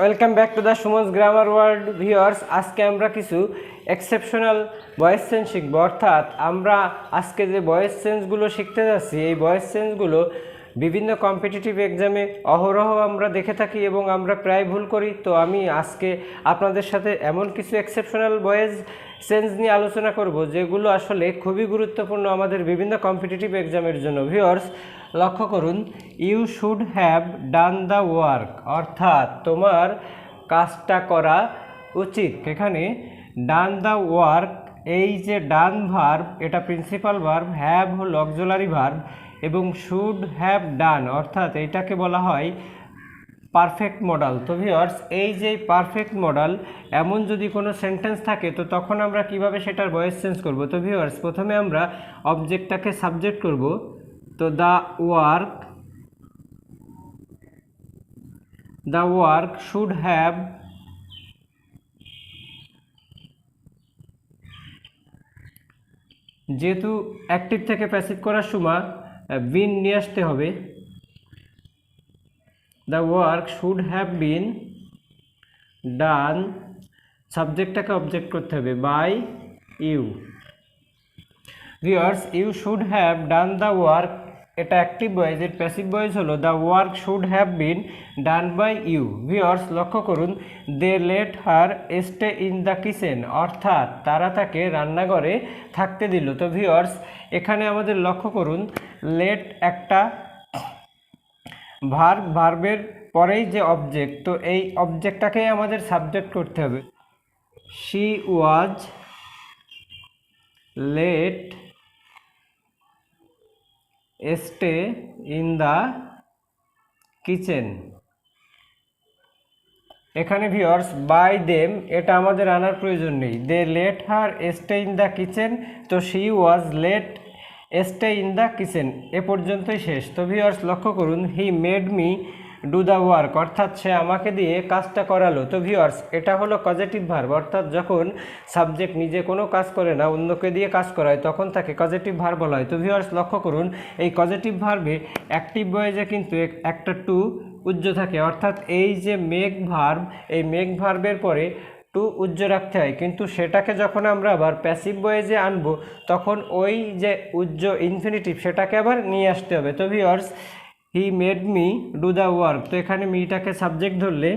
Welcome back to the Suman's grammar world viewers আজকে আমরা কিছু এক্সেপশনাল ভয়েস চেঞ্জ শিখব। অর্থাৎ আমরা আজকে যে ভয়েস চেঞ্জগুলো শিখতে যাচ্ছি, এই ভয়েস চেঞ্জগুলো বিভিন্ন কম্পিটিটিভ এক্সামে অহরহ আমরা দেখে থাকি এবং আমরা প্রায় ভুল করি। তো আমি আজকে আপনাদের সাথে এমন কিছু এক্সেপশনাল ভয়েস চেঞ্জ নিয়ে আলোচনা করব, যেগুলো আসলে খুবই গুরুত্বপূর্ণ আমাদের বিভিন্ন কম্পিটিটিভ এক্সামের জন্য। ভিউয়ার্স লক্ষ্য করুন, you should have done the work অর্থাৎ তোমার কাজটা করা উচিত। এখানে ডান দ্য ওয়ার্ক এই যে ডান ভার্ব, এটা প্রিন্সিপাল ভার্ব, হ্যাভ হল অক্সিলারি ভার্ব, এবং শুড হ্যাভ ডান অর্থাৎ এইটাকে বলা হয় পারফেক্ট মডেল। তো ভিওর্স এই যে পারফেক্ট মডেল, এমন যদি কোনো সেন্টেন্স থাকে, তো তখন আমরা কীভাবে সেটার ভয়েস চেঞ্জ করব? তো ভিওর্স প্রথমে আমরা অবজেক্টটাকে সাবজেক্ট করব। তো the work the work should have যেহেতু অ্যাক্টিভ থেকে প্যাসিভ করার সময় বিন নিয়ে আসতে হবে। The work should have been done সাবজেক্টটাকে object করতে হবে by you. Viewers you should have done the work এটা অ্যাক্টিভ ভয়েস এর প্যাসিভ ভয়েস হলো the work should have been done by you viewers লক্ষ্য করুন they let her stay in the kitchen অর্থাৎ, তারা তাকে রান্নাঘরে থাকতে দিল। তো ভিওয়ার্স এখানে আমাদের লক্ষ্য করুন লেট একটা ভার্ব ভার্বের পরেই যে অবজেক্ট তো এই অবজেক্টটাকেই আমাদের সাবজেক্ট করতে হবে। She was let stay in the kitchen. এখানে ভিওর্স বাই দেম, এটা আমাদের আনার প্রয়োজন নেই। They let her stay in the kitchen, তো she was let stay in the kitchen. এ পর্যন্তই শেষ। তো ভিওর্স লক্ষ্য করুন, he made me do the work অর্থাৎ সে আমাকে দিয়ে কাজটা করালো। তো ভিওর্স এটা হলো পজিটিভ ভার্ব অর্থাৎ যখন সাবজেক্ট নিজে কোনো কাজ করে না, অন্যকে দিয়ে কাজ করায় তখন তাকে পজিটিভ ভার্ব বলা হয়। তো ভিওর্স লক্ষ্য করুন, এই পজিটিভ ভার্বে অ্যাক্টিভ বয়েজে কিন্তু একটা টু উজ্জ থাকে। অর্থাৎ এই যে মেঘ ভার্ব এই মেঘ ভার্বের পরে টু উজ্জ রাখতে হয়। কিন্তু সেটাকে যখন আমরা আবার প্যাসিভ বয়েজে আনব, তখন ওই যে উজ্জ ইনফিনিটিভ সেটাকে আবার নিয়ে আসতে হবে। তো viewers he made me do the work তো এখানে মিটাকে সাবজেক্ট ধরলে,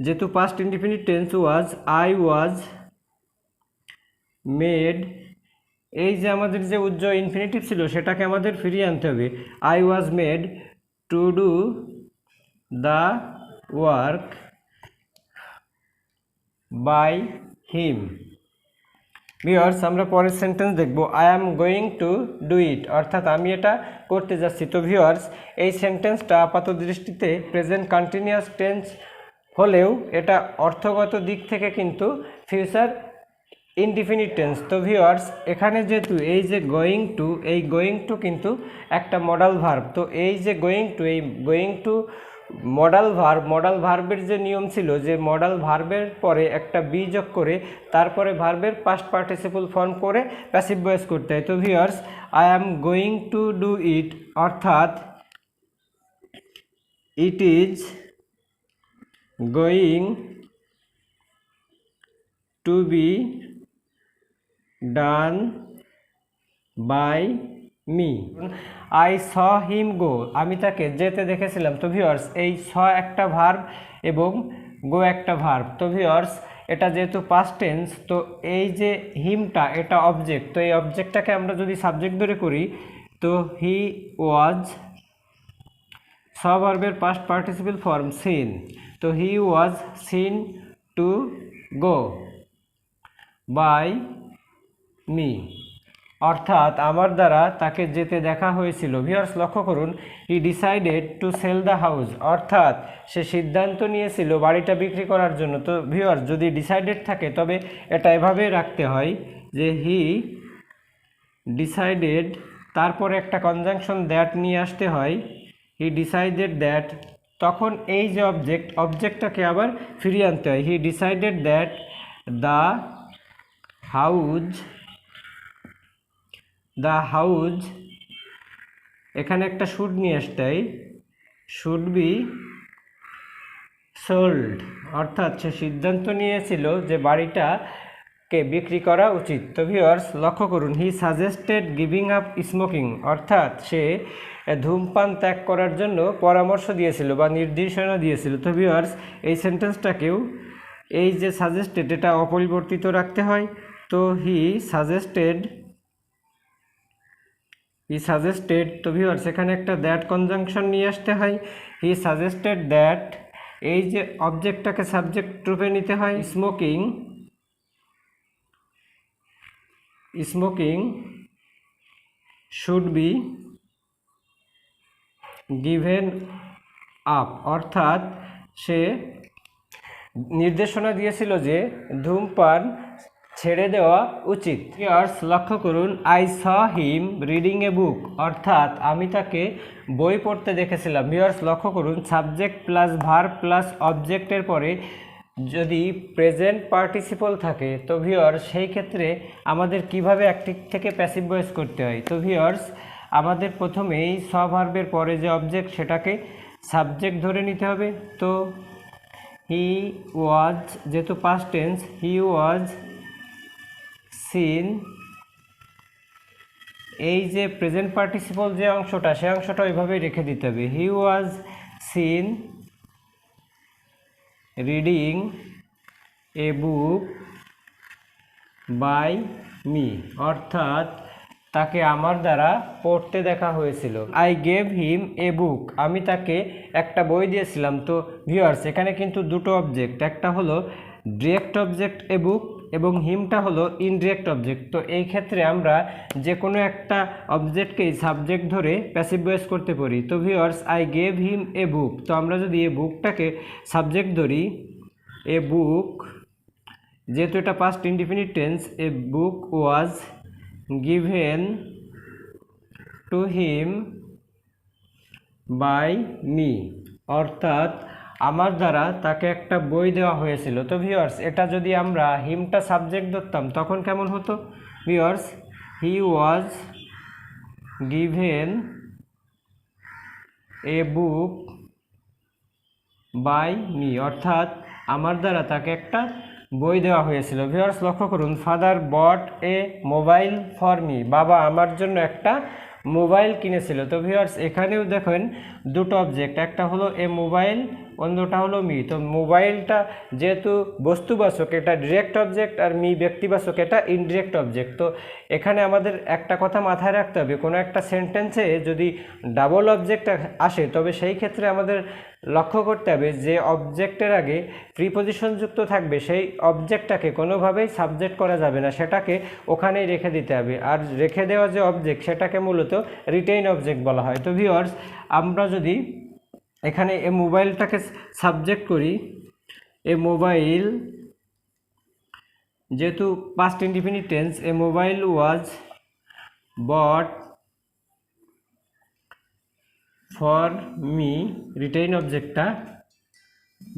যেহেতু past indefinite tense was I was made এই যে আমাদের যে উজ্জ ইনফিনিটিভ ছিল, সেটাকে আমাদের ফিরিয়ে আনতে হবে। I was made to do the work by him viewers আমরা পরের সেন্টেন্স দেখব। I am going to do it অর্থাৎ আমি এটা করতে যাচ্ছি। তো ভিওর্স এই সেন্টেন্সটা আপাত দৃষ্টিতে প্রেজেন্ট কন্টিনিউয়াস টেন্স হলেও এটা অর্থগত দিক থেকে কিন্তু ফিউচার ইনডিফিনিট টেন্স তো ভিওয়ার্স এখানে যেহেতু এই যে গোয়িং টু এই গোয়িং টু কিন্তু একটা মডাল ভার্ব তো এই যে গোয়িং টু এই going to modal verb modal ভার্বের যে নিয়ম ছিল যে মডাল ভার্বের পরে একটা বি যোগ করে তারপরে ভার্বের পাস্ট পার্টিসিপল ফর্ম করে প্যাসিভ ভয়েস করতে হয়। তো viewers I am going to do it অর্থাৎ it is going to be done by me. I saw him go. আমি তাকে যেতে দেখেছিলাম। তো ভিওর্স এই স একটা ভার্ব এবং গো একটা ভার্ব তো ভিওর্স এটা যেহেতু পাস্ট টেন্স তো এই যে হিমটা এটা অবজেক্ট তো এই অবজেক্টটাকে আমরা যদি সাবজেক্ট ধরে করি, তো হি ওয়াজ সভার্বের পাস্ট পার্টিসিপল ফর্ম সিন তো he was seen to go by me অর্থাৎ আমার দ্বারা তাকে যেতে দেখা হয়েছিল। ভিওর্স লক্ষ্য করুন he decided to sell the house অর্থাৎ সে সিদ্ধান্ত নিয়েছিল বাড়িটা বিক্রি করার জন্য। তো ভিওর্স যদি ডিসাইডেড থাকে, তবে এটা এভাবে রাখতে হয় যে হি ডিসাইডেড তারপরে একটা কনজাংশন দ্যাট নিয়ে আসতে হয়। হি ডিসাইডেড দ্যাট তখন এই যে অবজেক্ট অবজেক্টটাকে আবার ফিরিয়ে আনতে হয়। He decided that the house the house, এখানে একটা শুড নিয়ে আসতে হয়। শুড বি সোল্ড অর্থাৎ সে সিদ্ধান্ত নিয়েছিল যে বাড়িটাকে বিক্রি করা উচিত। তো ভিওয়ার্স লক্ষ্য করুন he suggested giving up smoking অর্থাৎ সে ধূমপান ত্যাগ করার জন্য পরামর্শ দিয়েছিল বা নির্দেশনা দিয়েছিল। তো ভিওয়ার্স এই সেন্টেন্সটাকেও এই যে সাজেস্টেড এটা অপরিবর্তিত রাখতে হয়। তো হি সাজেস্টেড হি সাজেস্টেড তো ভিউয়ার্স এখানে একটা দ্যাট কনজাংশন নিয়ে আসতে হয়। হি সাজেস্টেড দ্যাট এই যে অবজেক্টটাকে সাবজেক্ট রূপে নিতে হয় smoking smoking should be given up অর্থাৎ সে নির্দেশনা দিয়েছিল যে ধূমপান ছেড়ে দেওয়া উচিত। ইয়ার্স লক্ষ্য করুন I saw him reading a বুক অর্থাৎ আমি তাকে বই পড়তে দেখেছিলাম। ভিওয়ার্স লক্ষ্য করুন সাবজেক্ট প্লাস ভার প্লাস অবজেক্টের পরে যদি প্রেজেন্ট পার্টিসিপল থাকে, তো ভিওয়ার্স সেই ক্ষেত্রে আমাদের কীভাবে অ্যাক্টিভ থেকে প্যাসিভ ভয়েস করতে হয়? তো ভিওয়ার্স আমাদের প্রথমেই সভার্বের পরে যে অবজেক্ট সেটাকে সাবজেক্ট ধরে নিতে হবে। তো হি ওয়াজ যেহেতু past tense he was seen এই যে প্রেজেন্ট পার্টিসিপল যে অংশটা, সে অংশটা ওইভাবেই রেখে দিতে হবে। He was seen reading a book by me অর্থাৎ তাকে আমার দ্বারা পড়তে দেখা হয়েছিল। আই গেভ হিম এ বুক আমি তাকে একটা বই দিয়েছিলাম। তো ভিউয়ার্স এখানে কিন্তু দুটো অবজেক্ট একটা হলো ডিরেক্ট অবজেক্ট এ বুক এবং হিমটা হলো ইনডিরেক্ট অবজেক্ট তো এই ক্ষেত্রে আমরা যে কোনো একটা অবজেক্টকেই সাবজেক্ট ধরে প্যাসিভ ভয়েস করতে পারি। তো viewers I gave him a book তো আমরা যদি এ বুকটাকে সাবজেক্ট ধরি এ বুক যেহেতু এটা past indefinite tense a book was given to him by me অর্থাৎ আমার দ্বারা তাকে একটা বই দেওয়া হয়েছিল। তো ভিওয়ার্স এটা যদি আমরা হিমটা সাবজেক্ট ধরতাম, তখন কেমন হতো? Vice versa he was given a book by me অর্থাৎ আমার দ্বারা তাকে একটা বই দেওয়া হয়েছিল। ভিওয়ার্স লক্ষ্য করুন father bought a mobile for me বাবা আমার জন্য একটা মোবাইল কিনেছিল। তো ভিওয়ার্স এখানেও দেখেন দুটো অবজেক্ট একটা হলো এ মোবাইল, অন্যটা হলো মি। তো মোবাইলটা যেহেতু বস্তুবাসক এটা ডিরেক্ট অবজেক্ট আর মি ব্যক্তিবাসক এটা ইনডিরেক্ট অবজেক্ট তো এখানে আমাদের একটা কথা মাথায় রাখতে হবে, কোনো একটা সেন্টেন্সে যদি ডাবল অবজেক্ট আসে, তবে সেই ক্ষেত্রে আমাদের লক্ষ্য করতে হবে যে অবজেক্টের আগে প্রিপোজিশন যুক্ত থাকবে, সেই অবজেক্টটাকে কোনোভাবেই সাবজেক্ট করা যাবে না, সেটাকে ওখানেই রেখে দিতে হবে। আর রেখে দেওয়া যে অবজেক্ট সেটাকে মূলত রিটেইন অবজেক্ট বলা হয়। তো ভিওয়ার্স আমরা যদি এখানে এ মোবাইলটাকে সাবজেক্ট করি এ মোবাইল যেহেতু past indefinite a mobile was bought for me retain অবজেক্টটা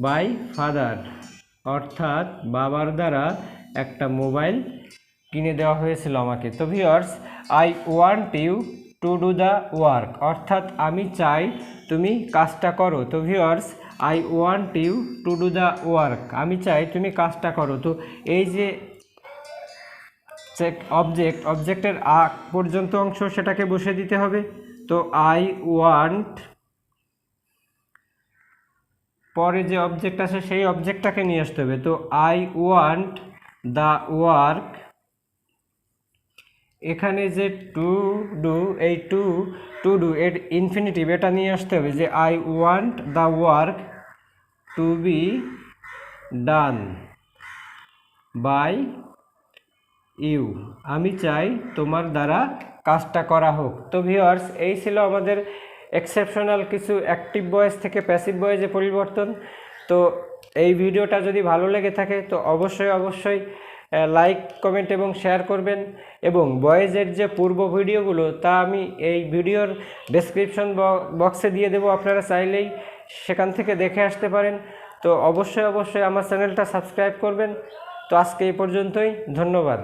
by father, অর্থাৎ বাবার দ্বারা একটা মোবাইল কিনে দেওয়া হয়েছিল আমাকে। তো vice versa I want you to do the work, অর্থাৎ আমি চাই তুমি কাজটা করো। তো vice versa I want you to do the work, আমি চাই তুমি কাজটা করো। তো এই যে চেক অবজেক্ট, অবজেক্টের আগ পর্যন্ত অংশ সেটাকে বসে দিতে হবে। তো আই ওয়ান্ট পরে যে অবজেক্ট আছে সেই অবজেক্টটাকে নিয়ে আসতে হবে। তো আই ওয়ান্ট দ্য ওয়ার্ক এখানে যে টু ডু এই টু টু ডু এর ইনফিনিটিভ এটা নিয়ে আসতে হবে যে I want the work to be done by you আমি চাই তোমার দ্বারা কাজটা করা হোক। তো ভিওয়ার্স এই ছিল আমাদের এক্সেপশনাল কিছু অ্যাক্টিভ ভয়েস থেকে প্যাসিভ ভয়েসে পরিবর্তন। তো এই ভিডিওটা যদি ভালো লেগে থাকে, তো অবশ্যই অবশ্যই লাইক কমেন্ট এবং শেয়ার করবেন। এবং বয়েজের যে পূর্ব ভিডিওগুলো, তা আমি এই ভিডিওর ডেসক্রিপশন বক্সে দিয়ে দেবো। আপনারা চাইলেই সেখান থেকে দেখে আসতে পারেন। তো অবশ্যই অবশ্যই আমার চ্যানেলটা সাবস্ক্রাইব করবেন। তো আজকে এই পর্যন্তই। ধন্যবাদ।